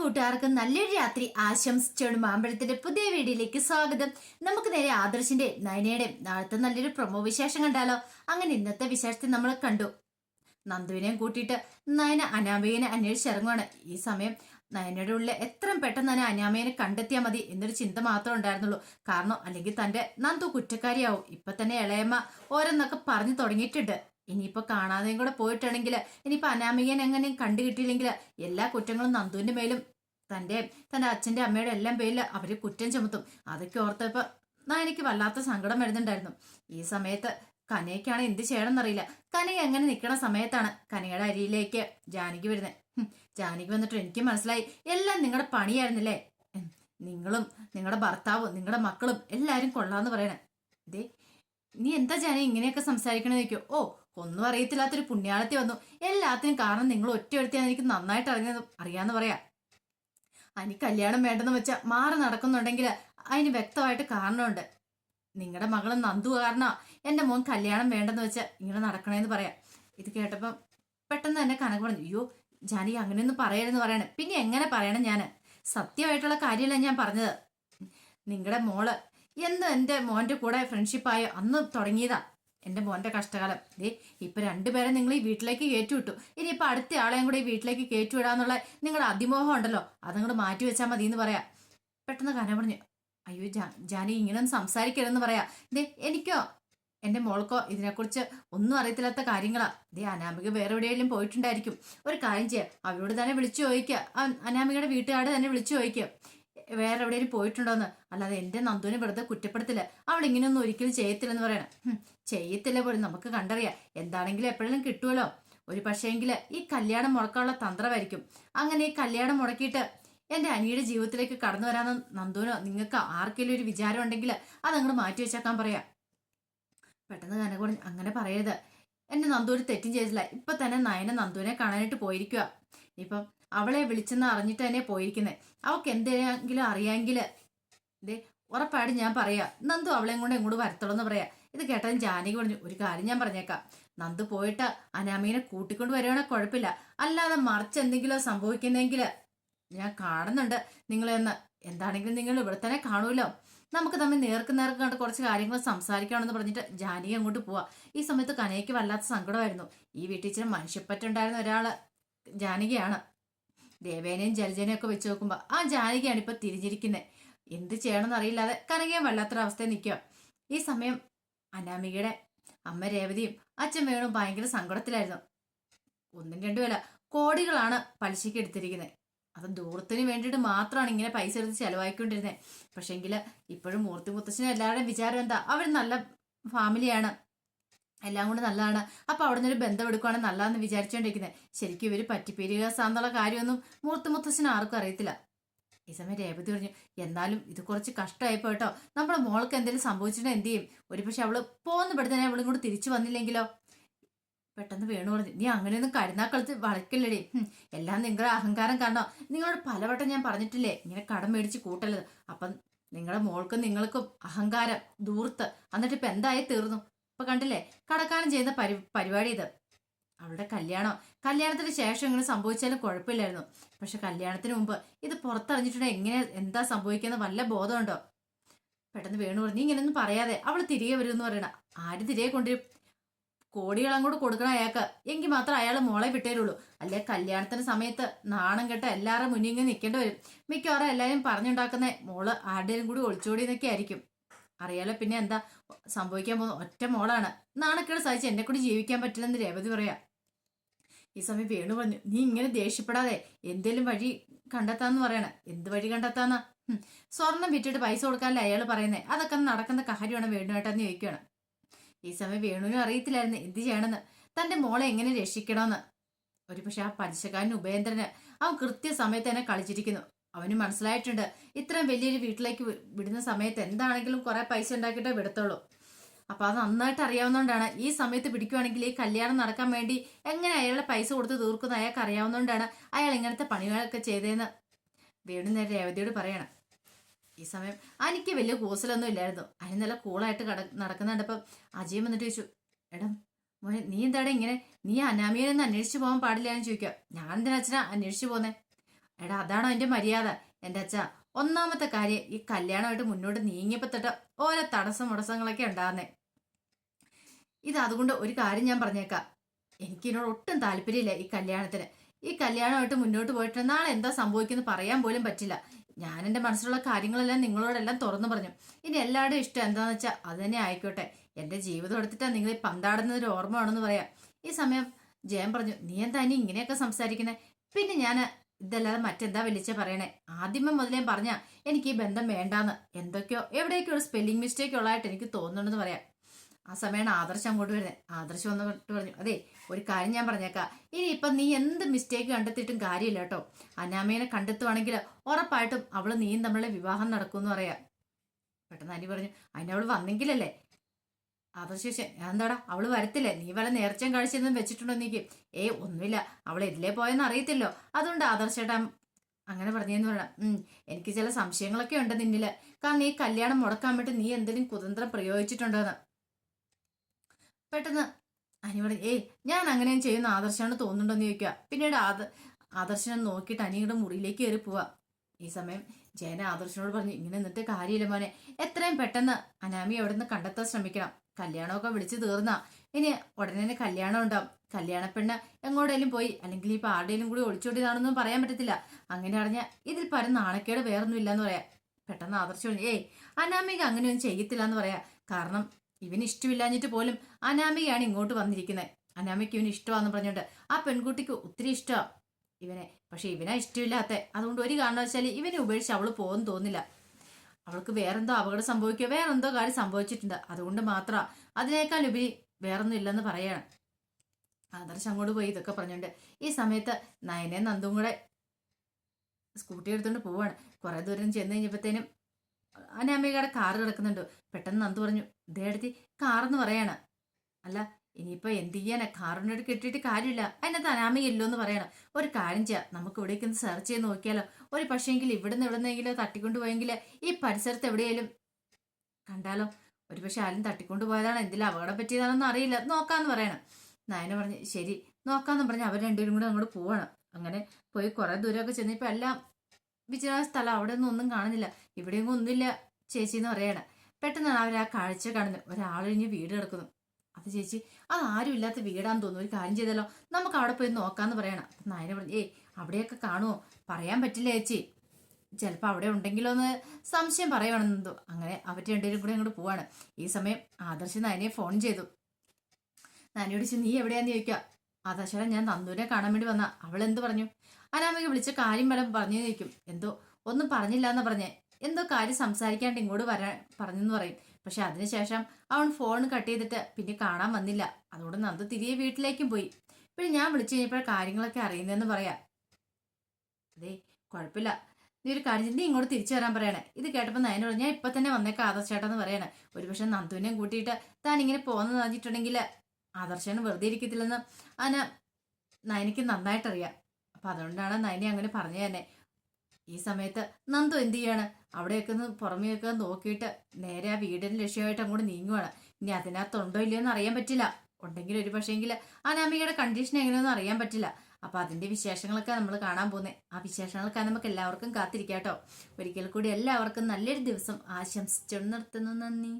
കൂട്ടുകാർക്ക് നല്ലൊരു രാത്രി ആശംസിച്ചോണ്ട് മാമ്പഴത്തിന്റെ പുതിയ വീഡിയോയിലേക്ക് സ്വാഗതം. നമുക്ക് നേരെ ആദർശിന്റെ നയനയുടെയും നാളത്തെ നല്ലൊരു പ്രൊമോ വിശേഷം കണ്ടാലോ? അങ്ങനെ ഇന്നത്തെ വിശേഷത്തെ നമ്മൾ കണ്ടു. നന്ദുവിനെയും കൂട്ടിയിട്ട് നയന അനാമയെ അന്വേഷിച്ചിറങ്ങുവാണ് ഈ സമയം നയനയുടെ ഉള്ളിൽ എത്രയും പെട്ടെന്ന് തന്നെ അനാമയെ കണ്ടെത്തിയാൽ മതി എന്നൊരു ചിന്ത മാത്രമേ ഉണ്ടായിരുന്നുള്ളൂ. കാരണം അല്ലെങ്കിൽ തന്റെ നന്ദു കുറ്റക്കാരിയാവും. ഇപ്പൊ തന്നെ ഇളയമ്മ ഓരോന്നൊക്കെ പറഞ്ഞു തുടങ്ങിയിട്ടുണ്ട്. ഇനിയിപ്പോ കാണാതെയും കൂടെ പോയിട്ടാണെങ്കിൽ ഇനിയിപ്പോ അനാമികൻ എങ്ങനെയും കണ്ടു കിട്ടിയില്ലെങ്കിൽ എല്ലാ കുറ്റങ്ങളും നന്ദുവിന്റെ മേലും തന്റെ തന്റെ അച്ഛന്റെ അമ്മയുടെ എല്ലാം പേരിൽ അവർ കുറ്റം ചുമത്തും. അതൊക്കെ ഓർത്തപ്പോ എനിക്ക് വല്ലാത്ത സങ്കടം വരുന്നുണ്ടായിരുന്നു. ഈ സമയത്ത് കനയ്ക്കാണ് എന്ത് ചെയ്യണമെന്നറിയില്ല. കനയ എങ്ങനെ നിൽക്കണ സമയത്താണ് കനയുടെ അരിയിലേക്ക് ജാനകി വരുന്നത് ജാനകി വന്നിട്ട് എനിക്ക് മനസ്സിലായി. എല്ലാം നിങ്ങളുടെ പണിയായിരുന്നില്ലേ? നിങ്ങളും നിങ്ങളുടെ ഭർത്താവും നിങ്ങളുടെ മക്കളും എല്ലാവരും കൊള്ളാന്ന് പറയണേ. ഇതേ നീ എന്താ ജാനകി ഇങ്ങനെയൊക്കെ സംസാരിക്കണമെന്ന് ചോദിക്കോ ഓ ഒന്നും അറിയത്തില്ലാത്തൊരു പുണ്യാളത്തി വന്നു. എല്ലാത്തിനും കാരണം നിങ്ങൾ ഒറ്റ എടുത്തിയാന്ന് എനിക്ക് നന്നായിട്ട് അറിഞ്ഞത് അറിയാന്ന് പറയാ. അനി കല്യാണം വേണ്ടെന്ന് വെച്ചാൽ മാറി നടക്കുന്നുണ്ടെങ്കിൽ അതിന് വ്യക്തമായിട്ട് കാരണമുണ്ട്. നിങ്ങളുടെ മകൾ നന്ദു കാരണം എന്റെ മോൻ കല്യാണം വേണ്ടെന്ന് വെച്ചാൽ ഇങ്ങനെ നടക്കണേന്ന് പറയാം. ഇത് കേട്ടപ്പം പെട്ടെന്ന് തന്നെ കനക പറഞ്ഞു അയ്യോ ജാനി അങ്ങനെയൊന്നും പറയരുതെന്ന് പറയണേ. പിന്നെ എങ്ങനെ പറയണം ഞാൻ സത്യമായിട്ടുള്ള കാര്യമല്ല ഞാൻ പറഞ്ഞത്. നിങ്ങളുടെ മോൾ എന്ന് എന്റെ മോന്റെ കൂടെ ഫ്രണ്ട്ഷിപ്പായോ അന്ന് തുടങ്ങിയതാ. എന്റെ മോന്റെ കഷ്ടകാലം. ദേ ഇപ്പം രണ്ടുപേരെ നിങ്ങൾ ഈ വീട്ടിലേക്ക് കയറ്റിവിട്ടു. ഇനിയിപ്പൊ അടുത്ത ആളെയും കൂടെ ഈ വീട്ടിലേക്ക് കയറ്റിവിടാന്നുള്ള നിങ്ങളുടെ അതിമോഹം ഉണ്ടല്ലോ. അതങ്ങോട്ട് മാറ്റി വെച്ചാൽ മതി എന്ന് പറയാം. പെട്ടെന്ന് കന പറഞ്ഞു അയ്യോ ജാ ജാനി ഇങ്ങനെയൊന്നും സംസാരിക്കരുതെന്ന് പറയാ. ദേ എനിക്കോ? എന്റെ മോൾക്കോ ഇതിനെക്കുറിച്ച് ഒന്നും അറിയത്തില്ലാത്ത കാര്യങ്ങളാ. ദേ അനാമിക വേറെ എവിടെയെങ്കിലും പോയിട്ടുണ്ടായിരിക്കും. ഒരു കാര്യം ചെയ്യാം. അവരോട് തന്നെ വിളിച്ചു ചോദിക്കുക അനാമികയുടെ വീട്ടുകാരോട് തന്നെ വിളിച്ചു ചോദിക്കുക വേറെ എവിടെയെങ്കിലും പോയിട്ടുണ്ടോന്ന്. അല്ലാതെ എന്റെ നന്ദുവിനെ വെറുതെ കുറ്റപ്പെടുത്തില്ല. അവൾ ഇങ്ങനെയൊന്നും ഒരിക്കലും ചെയ്യത്തില്ലെന്ന് പറയണം. ചെയ്യത്തില്ല പോലും. നമുക്ക് കണ്ടറിയാം. എന്താണെങ്കിലും എപ്പോഴും കിട്ടുമല്ലോ ഒരു പക്ഷേങ്കിൽ ഈ കല്യാണം മുടക്കാനുള്ള തന്ത്രമായിരിക്കും. അങ്ങനെ ഈ കല്യാണം മുടക്കിയിട്ട് എന്റെ അനിയുടെ ജീവിതത്തിലേക്ക് കടന്നു വരാന്ന് നന്ദുവിനോ നിങ്ങൾക്ക് ആർക്കെങ്കിലും ഒരു വിചാരം ഉണ്ടെങ്കിൽ അതങ്ങോട്ട് മാറ്റി വെച്ചേക്കാൻ പറയാം. പെട്ടെന്ന് കനക പറഞ്ഞു അങ്ങനെ പറയരുത്. എന്നെ നന്ദു ഒരു തെറ്റും ചെയ്തില്ല ഇപ്പൊ തന്നെ നയന നന്ദുവിനെ കാണാനായിട്ട് പോയിരിക്കുക ഇപ്പം അവളെ വിളിച്ചെന്ന് അറിഞ്ഞിട്ട് തന്നെ പോയിരിക്കുന്നത് അവൾക്ക് എന്തെങ്കിലും അറിയാമെങ്കിൽ ഇതേ ഉറപ്പായിട്ട് ഞാൻ പറയാ. നന്ദു അവളെയും കൊണ്ട് എങ്ങോട്ട് വരത്തുള്ളൂ എന്ന് പറയാ. ഇത് കേട്ടതും ജാനകി പറഞ്ഞു ഒരു കാര്യം ഞാൻ പറഞ്ഞേക്കാം. നന്ദു പോയിട്ട് അനാമീനെ കൂട്ടിക്കൊണ്ട് വരുവാണെങ്കിൽ കുഴപ്പമില്ല. അല്ലാതെ മറിച്ച് എന്തെങ്കിലും സംഭവിക്കുന്നെങ്കിൽ ഞാൻ കാണുന്നുണ്ട് നിങ്ങളെന്ന് എന്താണെങ്കിലും നിങ്ങൾ ഇവിടെ തന്നെ കാണുമല്ലോ. നമുക്ക് തമ്മിൽ നേർക്ക് നേർക്ക് കണ്ട് കുറച്ച് കാര്യങ്ങൾ സംസാരിക്കണമെന്ന് പറഞ്ഞിട്ട് ജാനകി അങ്ങോട്ട് പോവാ. ഈ സമയത്ത് കനയ്ക്ക് വല്ലാത്ത സങ്കടമായിരുന്നു. ഈ വീട്ടിൽ ഇച്ചിരി മനുഷ്യപ്പറ്റുണ്ടായിരുന്ന ഒരാൾ ജാനകിയാണ്. ദേവേനയും ജലജനെയും ഒക്കെ വെച്ച് നോക്കുമ്പോൾ ആ ജാനകിയാണ് ഇപ്പൊ തിരിഞ്ഞിരിക്കുന്നത് എന്ത് ചെയ്യണമെന്ന് അറിയില്ലാതെ കനകയും വല്ലാത്തൊരവസ്ഥയിൽ നിൽക്കുക ഈ സമയം അനാമികയുടെ അമ്മ രേവതിയും അച്ഛൻ വേണു ഭയങ്കര സങ്കടത്തിലായിരുന്നു. ഒന്നും രണ്ടുമല്ല കോടികളാണ് പലിശയ്ക്ക് എടുത്തിരിക്കുന്നത്. അത് ദൂരത്തിന് വേണ്ടിയിട്ട് മാത്രമാണ് ഇങ്ങനെ പൈസ എടുത്ത് ചെലവാക്കിക്കൊണ്ടിരുന്നത് പക്ഷെങ്കിൽ ഇപ്പോഴും മൂർത്തി മുത്തച്ഛനും എല്ലാവരുടെയും വിചാരം എന്താ? അവർ നല്ല ഫാമിലിയാണ്. എല്ലാം കൊണ്ട് നല്ലതാണ്. അപ്പൊ അവിടെ നിന്നൊരു ബന്ധം എടുക്കുവാണെങ്കിൽ നല്ലതെന്ന് വിചാരിച്ചുകൊണ്ടിരിക്കുന്നത് ശരിക്കും ഇവർ പറ്റിപ്പിരിക കാര്യമൊന്നും മൂർത്തി മുത്തച്ഛന് ആർക്കും അറിയത്തില്ല. ഈ സമയം രേവതി പറഞ്ഞു എന്നാലും ഇത് കുറച്ച് കഷ്ടമായി പോയിട്ടോ നമ്മുടെ മോൾക്ക് എന്തെങ്കിലും സംഭവിച്ചിട്ടുണ്ടെങ്കിൽ എന്ത് ചെയ്യും? ഒരു പക്ഷെ അവൾ പോകുന്ന പെടുത്തന്നെ തന്നെ അവളും കൂടെ തിരിച്ചു വന്നില്ലെങ്കിലോ? പെട്ടെന്ന് വേണു പറഞ്ഞു നീ അങ്ങനെയൊന്നും കരുനാക്കളത്ത് വളയ്ക്കില്ലടി എല്ലാം നിങ്ങളുടെ അഹങ്കാരം കാരണം. നിങ്ങളോട് പലവട്ടം ഞാൻ പറഞ്ഞിട്ടില്ലേ ഇങ്ങനെ കടം മേടിച്ച് കൂട്ടല്ലത് അപ്പം നിങ്ങളുടെ മോൾക്കും നിങ്ങൾക്കും അഹങ്കാരം ദൂർത്ത് എന്നിട്ട് ഇപ്പൊ എന്തായി തീർന്നു? ഇപ്പൊ കണ്ടില്ലേ കടക്കാരൻ ചെയ്യുന്ന പരി പരിപാടി ഇത്. അവളുടെ കല്യാണം. കല്യാണത്തിന് ശേഷം ഇങ്ങനെ സംഭവിച്ചാലും കുഴപ്പമില്ലായിരുന്നു. പക്ഷെ കല്യാണത്തിന് മുമ്പ് ഇത് പുറത്തറിഞ്ഞിട്ടുണ്ടെങ്കിൽ എങ്ങനെ എന്താ സംഭവിക്കുന്ന വല്ല ബോധമുണ്ടോ? പെട്ടെന്ന് വേണു പറഞ്ഞു ഇങ്ങനെ ഇങ്ങനെയൊന്നും പറയാതെ അവൾ തിരികെ വരും എന്ന് പറയണ. ആര് തിരികെ കൊണ്ടുവരും? കോടികൾ അങ്ങോട്ട് കൊടുക്കണം അയാൾക്ക്. എങ്കിൽ മാത്രം അയാൾ മോളെ വിട്ടേരുള്ളൂ. അല്ലെ കല്യാണത്തിന് സമയത്ത് നാണം കെട്ട എല്ലാവരും മുന്നിൽ ഇങ്ങനെ നിൽക്കേണ്ടി വരും. മിക്കവാറും എല്ലാവരും പറഞ്ഞുണ്ടാക്കുന്ന മോൾ ആരുടെയും കൂടി ഒളിച്ചോടി എന്നൊക്കെ ആയിരിക്കും. അറിയാലോ പിന്നെ എന്താ സംഭവിക്കാൻ പോകുന്ന ഒറ്റ മോളാണ്. നാണക്കേട് സഹിച്ച് എന്നെ കൂടി ജീവിക്കാൻ പറ്റില്ലെന്ന് രേവതി പറയാ. ഈ സമയം വേണു പറഞ്ഞു. നീ ഇങ്ങനെ ദേഷ്യപ്പെടാതെ എന്തേലും വഴി കണ്ടെത്താന്ന് പറയണ. എന്ത് വഴി കണ്ടെത്താന്ന സ്വർണം വിറ്റിട്ട് പൈസ കൊടുക്കാനല്ലേ അയാൾ പറയുന്നേ. അതൊക്കെ നടക്കുന്ന കാര്യമാണ് വേണുവേട്ടെന്ന് ചോദിക്കുകയാണ് ഈ സമയം വേണുവിനും അറിയത്തില്ലായിരുന്നു. എന്ത് ചെയ്യണമെന്ന്? തന്റെ മോളെ എങ്ങനെ രക്ഷിക്കണമെന്ന്? ഒരു പക്ഷെ ആ പലിശക്കാരൻ ഉപേന്ദ്രന് അവൻ കൃത്യസമയത്ത് തന്നെ കളിച്ചിരിക്കുന്നു. അവന് മനസ്സിലായിട്ടുണ്ട് ഇത്രയും വലിയൊരു വീട്ടിലേക്ക് വിടുന്ന സമയത്ത് എന്താണെങ്കിലും കുറെ പൈസ ഉണ്ടാക്കിയിട്ടേ വിടത്തുള്ളൂ. അപ്പൊ അത് നന്നായിട്ട് അറിയാവുന്നതുകൊണ്ടാണ് ഈ സമയത്ത് പിടിക്കുവാണെങ്കിൽ ഈ കല്യാണം നടക്കാൻ വേണ്ടി എങ്ങനെ അയാളുടെ പൈസ കൊടുത്ത് തീർക്കുന്ന അയാൾക്ക് അറിയാവുന്നതുകൊണ്ടാണ് അയാൾ ഇങ്ങനത്തെ പണികളൊക്കെ ചെയ്തതെന്ന് വേണു നേരെ രേവതിയോട് പറയണം. ഈ സമയം എനിക്ക് വലിയ കൂസലൊന്നും ഇല്ലായിരുന്നു. അതിന് നല്ല കൂളായിട്ട് കട നടക്കുന്നുണ്ടപ്പം അജയം വന്നിട്ട് ചോദിച്ചു എടം മോനെ നീ എന്താടാ ഇങ്ങനെ? നീ അനാമിയനൊന്നും അന്വേഷിച്ചു പോകാൻ പാടില്ല എന്ന് ചോദിക്കുക. ഞാൻ എന്തിനാ അച്ഛനാ അന്വേഷിച്ചു പോന്നെ? എടാ അതാണോ എന്റെ മര്യാദ. എന്റെ അച്ഛ ഒന്നാമത്തെ കാര്യം ഈ കല്യാണമായിട്ട് മുന്നോട്ട് നീങ്ങിയപ്പോൾ തൊട്ട് ഓരോ തടസ്സം മുടസ്സങ്ങളൊക്കെ ഉണ്ടാകുന്നേ ഇത് അതുകൊണ്ട് ഒരു കാര്യം ഞാൻ പറഞ്ഞേക്കാം. എനിക്ക് ഇതിനോട് ഒട്ടും താല്പര്യമില്ല ഈ കല്യാണത്തിന്. ഈ കല്യാണമായിട്ട് മുന്നോട്ട് പോയിട്ട് നാളെ എന്താ സംഭവിക്കുന്നത് പറയാൻ പോലും പറ്റില്ല. ഞാൻ എന്റെ മനസ്സിലുള്ള കാര്യങ്ങളെല്ലാം നിങ്ങളോടെല്ലാം തുറന്നു പറഞ്ഞു. ഇനി എല്ലാവരുടെയും ഇഷ്ടം എന്താണെന്ന് വെച്ചാൽ അത് തന്നെ ആയിക്കോട്ടെ. എന്റെ ജീവിതം എടുത്തിട്ടാ നിങ്ങൾ ഈ പന്താടുന്ന ഒരു ഓർമ്മ ആണെന്ന് പറയാം. ഈ സമയം ജയൻ പറഞ്ഞു നീ എന്താ ഇനി ഇങ്ങനെയൊക്കെ സംസാരിക്കണേ പിന്നെ ഞാൻ ഇതല്ലാതെ മറ്റെന്താ വിളിച്ച പറയണേ? ആദ്യമേ മുതലേ പറഞ്ഞാ എനിക്ക് ഈ ബന്ധം വേണ്ടാന്ന്. എന്തൊക്കെയോ എവിടെയൊക്കെ ഒരു സ്പെല്ലിംഗ് മിസ്റ്റേക്ക് ഉള്ളതായിട്ട് എനിക്ക് തോന്നുന്നുണ്ടെന്ന് പറയാം. ആ സമയമാണ് ആദർശം അങ്ങോട്ട് വരുന്നത്. ആദർശം വന്നിട്ട് പറഞ്ഞു അതെ ഒരു കാര്യം ഞാൻ പറഞ്ഞേക്കാം. ഇനി ഇപ്പം നീ എന്ത് മിസ്റ്റേക്ക് കണ്ടെത്തിയിട്ടും കാര്യമില്ല കേട്ടോ. അനാമയെ കണ്ടെത്തുവാണെങ്കിൽ ഉറപ്പായിട്ടും അവൾ നീയും തമ്മിലുള്ള വിവാഹം നടക്കുമെന്ന് പറയാം. പെട്ടെന്ന് അനി പറഞ്ഞു അതിന് അവൾ വന്നെങ്കിലല്ലേ? ആദർശേഷൻ എന്താടാ അവൾ വരത്തില്ലേ? നീ വല്ല നേർച്ചയും കഴിച്ചെന്നും വെച്ചിട്ടുണ്ടോ നീക്ക്? ഏ ഒന്നുമില്ല. അവൾ എതിലേ പോയെന്ന് അറിയത്തില്ലോ. അതുകൊണ്ട് ആദർശേട്ടാ അങ്ങനെ പറഞ്ഞെന്ന് പറയണം. എനിക്ക് ചില സംശയങ്ങളൊക്കെ ഉണ്ട് നിന്നിൽ. കാരണം നീ കല്യാണം മുടക്കാൻ വേണ്ടി നീ എന്തെങ്കിലും കുതന്ത്രം പ്രയോഗിച്ചിട്ടുണ്ടോന്ന്. പെട്ടെന്ന് അനി പറഞ്ഞു ഏയ് ഞാൻ അങ്ങനെയും ചെയ്യുന്ന ആദർശാണ് തോന്നുന്നുണ്ടെന്ന് ചോദിക്കുക. പിന്നീട് ആദ ആദർശനം നോക്കിയിട്ട് അനിയുടെ മുറിയിലേക്ക് കയറി പോവാ. ഈ സമയം ജയന ആദർശനോട് പറഞ്ഞു ഇങ്ങനെ നിന്നിട്ട് കാര്യമില്ല മോനെ. എത്രയും പെട്ടെന്ന് അനാമി അവിടെ നിന്ന് കണ്ടെത്താൻ ശ്രമിക്കണം. കല്യാണമൊക്കെ വിളിച്ചു തീർന്ന. ഇനി ഉടനെ തന്നെ കല്യാണം ഉണ്ടാവും. കല്യാണപ്പെണ്ണ് എങ്ങോട്ടേലും പോയി അല്ലെങ്കിൽ ഈ ആരുടെയും കൂടി ഒളിച്ചോടിയതാണെന്നും പറയാൻ പറ്റത്തില്ല. അങ്ങനെ അറിഞ്ഞ ഇതിൽ പരം നാണക്കേട് വേറൊന്നും ഇല്ലെന്ന് പറയാം. പെട്ടെന്ന് ആദർശം ഏയ് അനാമിക അങ്ങനെയൊന്നും ചെയ്യത്തില്ല എന്ന് പറയാം. കാരണം ഇവന് ഇഷ്ടമില്ലാഞ്ഞിട്ട് പോലും അനാമികയാണ് ഇങ്ങോട്ട് വന്നിരിക്കുന്നത് അനാമിക്ക് ഇവന് ഇഷ്ടമാണെന്ന് പറഞ്ഞുകൊണ്ട് ആ പെൺകുട്ടിക്ക് ഒത്തിരി ഇഷ്ടമാണ് ഇവനെ പക്ഷെ ഇവനാ ഇഷ്ടമില്ലാത്ത. അതുകൊണ്ട് ഒരു കാരണവശാലും ഇവനെ ഉപേക്ഷിച്ച് അവൾ പോകുന്നു തോന്നില്ല. അവൾക്ക് വേറെന്തോ അപകടം സംഭവിക്കുക വേറെന്തോ കാര്യം സംഭവിച്ചിട്ടുണ്ട്. അതുകൊണ്ട് മാത്രം അതിനേക്കാൾ ഉപരി വേറൊന്നും ഇല്ലെന്ന് പറയാണ്. ആദർശ് അങ്ങോട്ട് പോയി ഇതൊക്കെ പറഞ്ഞുകൊണ്ട് ഈ സമയത്ത് നയനെ നന്ദും കൂടെ സ്കൂട്ടി എടുത്തുകൊണ്ട് പോവാണ്. കുറെ ദൂരം ചെന്ന് കഴിഞ്ഞപ്പോഴത്തേനും അനാമികയുടെ കാറ് കിടക്കുന്നുണ്ട്. പെട്ടെന്ന് നന്ദു പറഞ്ഞു ഇതേ അടുത്ത് കാറെന്ന് പറയണ. അല്ല ഇനിയിപ്പോ എന്ത് ചെയ്യാനാ? കാറിനോട് കെട്ടിയിട്ട് കാര്യമില്ല. അതിനകത്ത് അനാമയില്ലോ എന്ന് പറയണം. ഒരു കാര്യം ചെയ്യാം. നമുക്ക് ഇവിടേക്ക് ഒന്ന് സെർച്ച് ചെയ്ത് നോക്കിയാലോ. ഒരു പക്ഷേങ്കിൽ ഇവിടുന്ന് എവിടുന്നെങ്കിലും തട്ടിക്കൊണ്ടു പോയെങ്കിൽ ഈ പരിസരത്ത് എവിടെയെങ്കിലും കണ്ടാലോ? ഒരു പക്ഷെ ആരും തട്ടിക്കൊണ്ടു പോയതാണ്. എന്തെങ്കിലും അപകടം പറ്റിയതാണെന്ന് അറിയില്ല. നോക്കാന്ന് പറയണം. നയന പറഞ്ഞ് ശരി നോക്കാന്ന് പറഞ്ഞ് അവർ രണ്ടുപേരും കൂടെ അങ്ങോട്ട് പോവാണ്. അങ്ങനെ പോയി കുറെ ദൂരമൊക്കെ ചെന്നിപ്പോൾ എല്ലാം വിചാര സ്ഥലം അവിടെ ഒന്നും കാണുന്നില്ല. ഇവിടെയൊന്നും ഒന്നുമില്ല ചേച്ചി എന്ന് പറയാണ്. പെട്ടെന്നാണ് അവർ ആ കാഴ്ച കാണുന്നത് ഒരാളിഞ്ഞ് വീട് കിടക്കുന്നു. അത് ചേച്ചി അത് ആരും ഇല്ലാത്ത വീടാന്ന് തോന്നുന്നു. ഒരു കാര്യം ചെയ്താലോ? നമുക്ക് അവിടെ പോയി നോക്കാന്ന് പറയണം. അപ്പൊ നായന പറഞ്ഞു ഏയ് അവിടെയൊക്കെ കാണുമോ പറയാൻ പറ്റില്ല ചേച്ചി. ചിലപ്പോൾ അവിടെ ഉണ്ടെങ്കിലോ എന്ന് സംശയം പറയുകയാണെന്നോ അങ്ങനെ അവർ രണ്ടുപേരും കൂടെ അങ്ങോട്ട് പോവാണ്. ഈ സമയം ആദർശ നയനെ ഫോൺ ചെയ്തു. നാനിയോട് ചോദിച്ചു നീ എവിടെയാന്ന് ചോദിക്കുക ആദർശന ഞാൻ നന്ദൂരെ കാണാൻ വേണ്ടി വന്ന. അവൾ എന്ത് പറഞ്ഞു? അനാമിക വിളിച്ച കാര്യം വല്ലതും പറഞ്ഞു നിൽക്കും എന്തോ ഒന്നും പറഞ്ഞില്ല എന്ന് പറഞ്ഞേ. എന്തോ കാര്യം സംസാരിക്കാണ്ട് ഇങ്ങോട്ട് വരാൻ പറഞ്ഞെന്ന് പറയും. പക്ഷെ അതിനുശേഷം അവൻ ഫോൺ കട്ട് ചെയ്തിട്ട് പിന്നെ കാണാൻ വന്നില്ല. അതുകൊണ്ട് നന്ദു തിരികെ വീട്ടിലേക്കും പോയി. പിന്നെ ഞാൻ വിളിച്ചു കഴിഞ്ഞപ്പോൾ കാര്യങ്ങളൊക്കെ അറിയുന്നതെന്ന് പറയാം. അതെ കുഴപ്പമില്ല. നീ ഒരു കാര്യം നീ ഇങ്ങോട്ട് തിരിച്ചു വരാൻ പറയണേ. ഇത് കേട്ടപ്പോൾ നയനോട് ഞാൻ ഇപ്പം തന്നെ വന്നേക്കാം ആദർശേട്ടെന്ന് പറയണേ. ഒരുപക്ഷെ നന്ദുവിനെയും കൂട്ടിയിട്ട് താൻ ഇങ്ങനെ പോകുന്ന പറഞ്ഞിട്ടുണ്ടെങ്കിൽ ആദർശന് വെറുതെ ഇരിക്കത്തില്ലെന്ന് അതിന് നയനിക്ക് നന്നായിട്ടറിയാം. അപ്പം അതുകൊണ്ടാണ് നയനെ അങ്ങനെ പറഞ്ഞു തന്നെ. ഈ സമയത്ത് നന്ദു എന്ത് ചെയ്യാണ്? അവിടെയൊക്കെ ഒന്ന് പുറമെയൊക്കെ നോക്കിയിട്ട് നേരെ ആ വീടിന് ലക്ഷ്യമായിട്ട് അങ്ങോട്ട് നീങ്ങുവാണ്. ഇനി അതിനകത്തുണ്ടോ ഇല്ലയോ എന്ന് അറിയാൻ പറ്റില്ല. ഉണ്ടെങ്കിൽ ഒരു പക്ഷേങ്കിൽ അനാമികയുടെ കണ്ടീഷൻ എങ്ങനെയൊന്നും അറിയാൻ പറ്റില്ല. അപ്പൊ അതിന്റെ വിശേഷങ്ങളൊക്കെ നമ്മൾ കാണാൻ പോകുന്നത് ആ വിശേഷങ്ങളൊക്കെ നമുക്ക് എല്ലാവർക്കും കാത്തിരിക്കാം കേട്ടോ ഒരിക്കൽ കൂടി എല്ലാവർക്കും നല്ലൊരു ദിവസം ആശംസിച്ചു നിർത്തുന്നു നന്ദി.